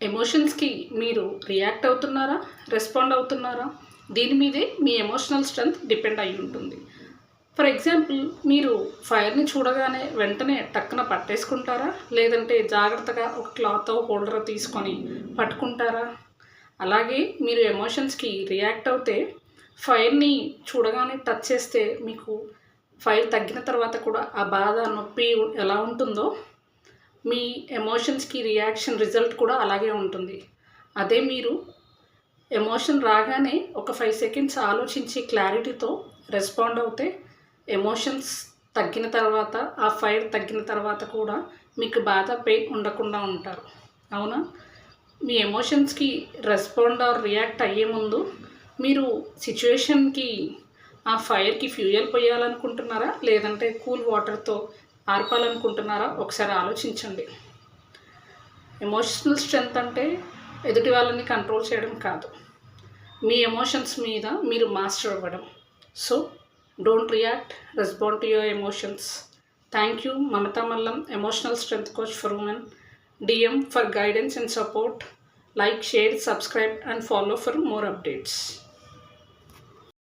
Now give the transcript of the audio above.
ఎమోషన్స్కి మీరు రియాక్ట్ అవుతున్నారా? రెస్పాండ్ అవుతున్నారా? దీని మీదే మీ ఎమోషనల్ స్ట్రెంగ్త్ డిపెండ్ అయి ఉంటుంది. ఫర్ ఎగ్జాంపుల్ మీరు ఫైర్ని చూడగానే వెంటనే టక్కున పట్టేసుకుంటారా? లేదంటే జాగ్రత్తగా ఒక క్లాత్ హోల్డర్ తీసుకొని పట్టుకుంటారా? అలాగే మీరు ఎమోషన్స్కి రియాక్ట్ అవుతే ఫైర్ని చూడగానే టచ్ చేస్తే మీకు ఫైర్ తగ్గిన తర్వాత కూడా ఆ బాధ నొప్పి ఎలా ఉంటుందో మీ ఎమోషన్స్కి రియాక్షన్ రిజల్ట్ కూడా అలాగే ఉంటుంది. అదే మీరు ఎమోషన్ రాగానే ఒక ఫైవ్ సెకండ్స్ ఆలోచించి క్లారిటీతో రెస్పాండ్ అవుతే ఎమోషన్స్ తగ్గిన తర్వాత ఆ ఫైర్ తగ్గిన తర్వాత కూడా మీకు బాధ పెయిన్ ఉండకుండా ఉంటారు. అవునా? మీ ఎమోషన్స్కి రెస్పాండ్ ఆర్ రియాక్ట్ అయ్యే ముందు మీరు సిచ్యువేషన్కి ఆ ఫైర్కి ఫ్యూయల్ పోయాలనుకుంటున్నారా? లేదంటే కూల్ వాటర్తో ఆర్పాలనుకుంటున్నారా? ఒకసారి ఆలోచించండి. ఎమోషనల్ స్ట్రెంగ్త్ అంటే ఎదుటి వాళ్ళని కంట్రోల్ చేయడం కాదు. మీ ఎమోషన్స్ మీద మీరు మాస్టర్ అవ్వడం. So don't react respond to your emotions thank you Mamata Mallam emotional strength coach for women DM for guidance and support like share subscribe and follow for more updates